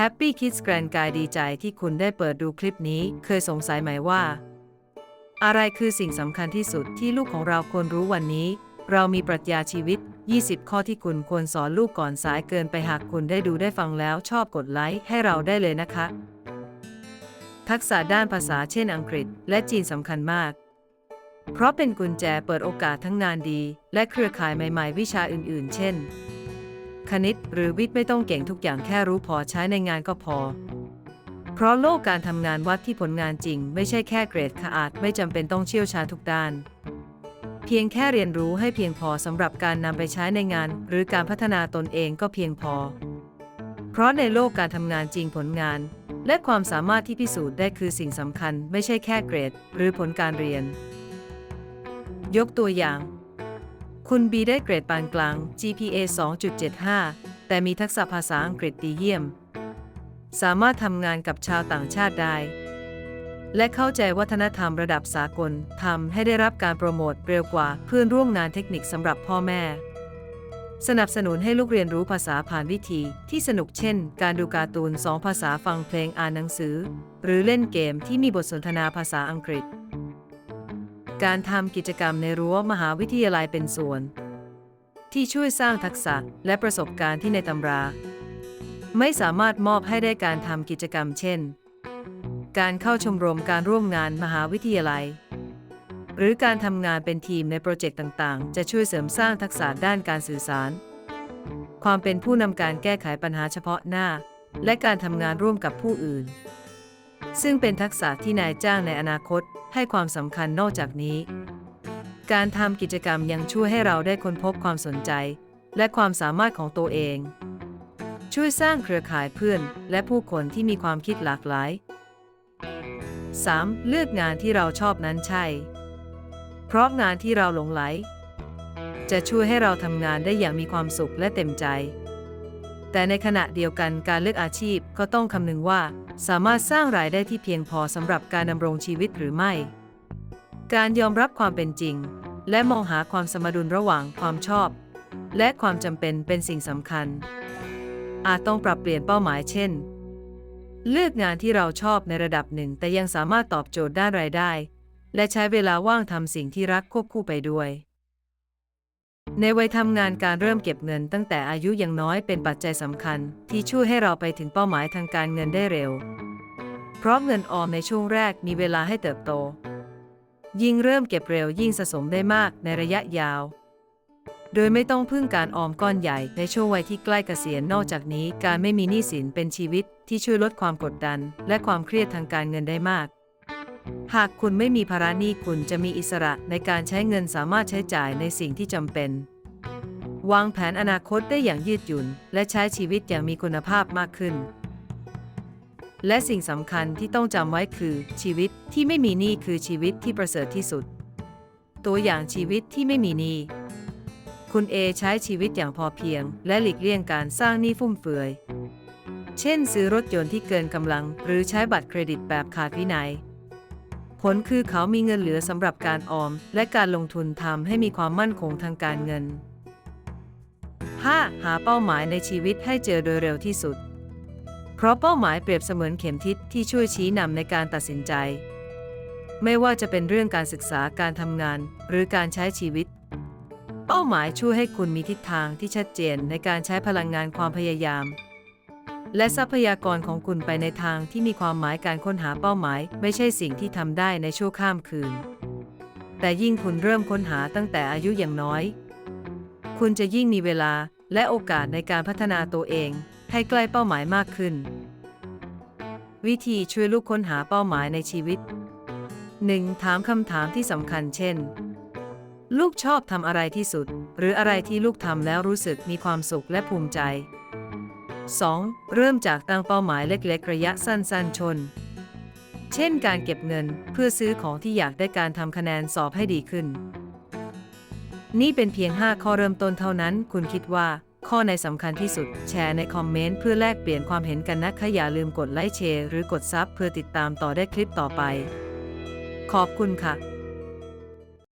Happy Kids Grand g u ดีใจที่คุณได้เปิดดูคลิปนี้ เคยสงสัยไหมว่า อะไรคือสิ่งสำคัญที่สุดที่ลูกของเราควรรู้วันนี้ เรามีปรัชญาชีวิต 20 ข้อที่คุณควรสอนลูกก่อนสายเกินไปหากคุณได้ดูได้ฟังแล้วชอบกดไลค์ให้เราได้เลยนะคะ ทักษะด้านภาษาเช่นอังกฤษ และจีนสำคัญมาก เพราะเป็นกุญแจเปิดโอกาสทั้งงานดี และเครือข่ายใหม่ ๆ วิชาอื่น ๆ เช่น คณิตหรือวิทย์ไม่ต้องเก่งทุกอย่างแค่รู้พอใช้ในงานก็พอ เพราะโลกการทำงานวัดที่ผลงานจริง ไม่ใช่แค่เกรดค่ะอาจไม่จำเป็นต้องเชี่ยวชาญทุกด้าน เพียงแค่เรียนรู้ให้เพียงพอสำหรับการนำไปใช้ในงาน หรือการพัฒนาตนเองก็เพียงพอ เพราะในโลกการทำงานจริงผลงาน และความสามารถที่พิสูจน์ได้คือสิ่งสำคัญ ไม่ใช่แค่เกรด หรือผลการเรียน ยกตัวอย่าง คุณบีได้เกรดปานกลาง GPA 2.75 แต่มีทักษะภาษาอังกฤษดีเยี่ยม สามารถทำงานกับชาวต่างชาติได้ และเข้าใจวัฒนธรรมระดับสากลทำให้ได้รับการโปรโมทเร็วกว่าเพื่อนร่วมงานเทคนิคสำหรับพ่อแม่ สนับสนุนให้ลูกเรียนรู้ภาษาผ่านวิธีที่สนุกเช่น การดูการ์ตูนสองภาษาฟังเพลงอ่านหนังสือ หรือเล่นเกมที่มีบทสนทนาภาษาอังกฤษ การทำกิจกรรมในรั้วมหาวิทยาลัยเป็นส่วน ที่ช่วยสร้างทักษะและประสบการณ์ที่ในตำรา ไม่สามารถมอบให้ได้การทำกิจกรรมเช่น การเข้าชมรมการร่วมงานมหาวิทยาลัย หรือการทำงานเป็นทีมในโปรเจกต์ต่างๆ จะช่วยเสริมสร้างทักษะด้านการสื่อสาร ความเป็นผู้นำการแก้ไขปัญหาเฉพาะหน้า และการทำงานร่วมกับผู้อื่น ซึ่งเป็นทักษะที่นายจ้างในอนาคตให้ความสำคัญนอกจากนี้ การทำกิจกรรมยังช่วยให้เราได้ค้นพบความสนใจ และความสามารถของตัวเอง ช่วยสร้างเครือข่ายเพื่อน และผู้คนที่มีความคิดหลากหลาย 3. เลือกงานที่เราชอบนั้นใช่ เพราะงานที่เราหลงไหล จะช่วยให้เราทำงานได้อย่างมีความสุขและเต็มใจ แต่ในขณะเดียวกันการเลือกอาชีพก็ต้องคำนึงว่า สามารถสร้างรายได้ที่เพียงพอสำหรับการดำรงชีวิตหรือไม่ การยอมรับความเป็นจริง และมองหาความสมดุลระหว่างความชอบ และความจำเป็นเป็นสิ่งสำคัญ อาจต้องปรับเปลี่ยนเป้าหมายเช่น เลือกงานที่เราชอบในระดับหนึ่ง แต่ยังสามารถตอบโจทย์ด้านรายได้ และใช้เวลาว่างทำสิ่งที่รักควบคู่ไปด้วย ในวัยทำงานการเริ่มเก็บเงินตั้งแต่อายุยังน้อยเป็นปัจจัยสำคัญ ที่ช่วยให้เราไปถึงเป้าหมายทางการเงินได้เร็ว เพราะเงินออมในช่วงแรกมีเวลาให้เติบโต ยิ่งเริ่มเก็บเร็วยิ่งสะสมได้มากในระยะยาว โดยไม่ต้องพึ่งการออมก้อนใหญ่ในช่วงวัยที่ใกล้เกษียณนอกจากนี้ การไม่มีหนี้สินเป็นชีวิตที่ช่วยลดความกดดัน และความเครียดทางการเงินได้มาก หากคุณไม่มีภาระหนี้คุณจะมีอิสระในการใช้เงินสามารถใช้จ่ายในสิ่งที่จำเป็น วางแผนอนาคตได้อย่างยืดหยุ่น และใช้ชีวิตอย่างมีคุณภาพมากขึ้น และสิ่งสำคัญที่ต้องจำไว้คือ ชีวิตที่ไม่มีหนี้คือชีวิตที่ประเสริฐที่สุด ตัวอย่างชีวิตที่ไม่มีหนี้คุณเอใช้ชีวิตอย่างพอเพียง และหลีกเลี่ยงการสร้างหนี้ฟุ่มเฟือย เช่น ซื้อรถยนต์ที่เกินกำลัง หรือใช้บัตรเครดิตแบบขาดวินัย ผลคือเขามีเงินเหลือสำหรับการออม และการลงทุนทำให้มีความมั่นคงทางการเงิน 5. หาเป้าหมายในชีวิตให้เจอโดยเร็วที่สุด เพราะเป้าหมายเปรียบเสมือนเข็มทิศที่ช่วยชี้นำในการตัดสินใจ ไม่ว่าจะเป็นเรื่องการศึกษาการทำงาน หรือการใช้ชีวิต เป้าหมายช่วยให้คุณมีทิศทางที่ชัดเจนในการใช้พลังงานความพยายาม และทรัพยากรของคุณไปในทางที่มีความหมายการค้นหาเป้าหมาย ไม่ใช่สิ่งที่ทำได้ในชั่วข้ามคืน แต่ยิ่งคุณเริ่มค้นหาตั้งแต่อายุอย่างน้อย คุณจะยิ่งมีเวลาและโอกาสในการพัฒนาตัวเอง ให้ใกล้เป้าหมายมากขึ้น วิธีช่วยลูกค้นหาเป้าหมายในชีวิต 1. ถามคำถามที่สำคัญเช่น ลูกชอบทำอะไรที่สุด หรืออะไรที่ลูกทำแล้วรู้สึกมีความสุขและภูมิใจ 2. เริ่มจากตั้งเป้าหมายเล็กๆ ระยะสั้นๆ ชน เช่นการเก็บเงินเพื่อซื้อของที่อยากได้การทำคะแนนสอบให้ดีขึ้น นี่เป็นเพียง 5 ข้อเริ่มต้นเท่านั้น คุณคิดว่า ข้อไหนสำคัญที่สุด แชร์ในคอมเมนต์เพื่อแลกเปลี่ยนความเห็นกันนะคะอย่าลืมกดไลค์แชร์หรือกดซับเพื่อติดตามต่อได้คลิปต่อไป ขอบคุณค่ะ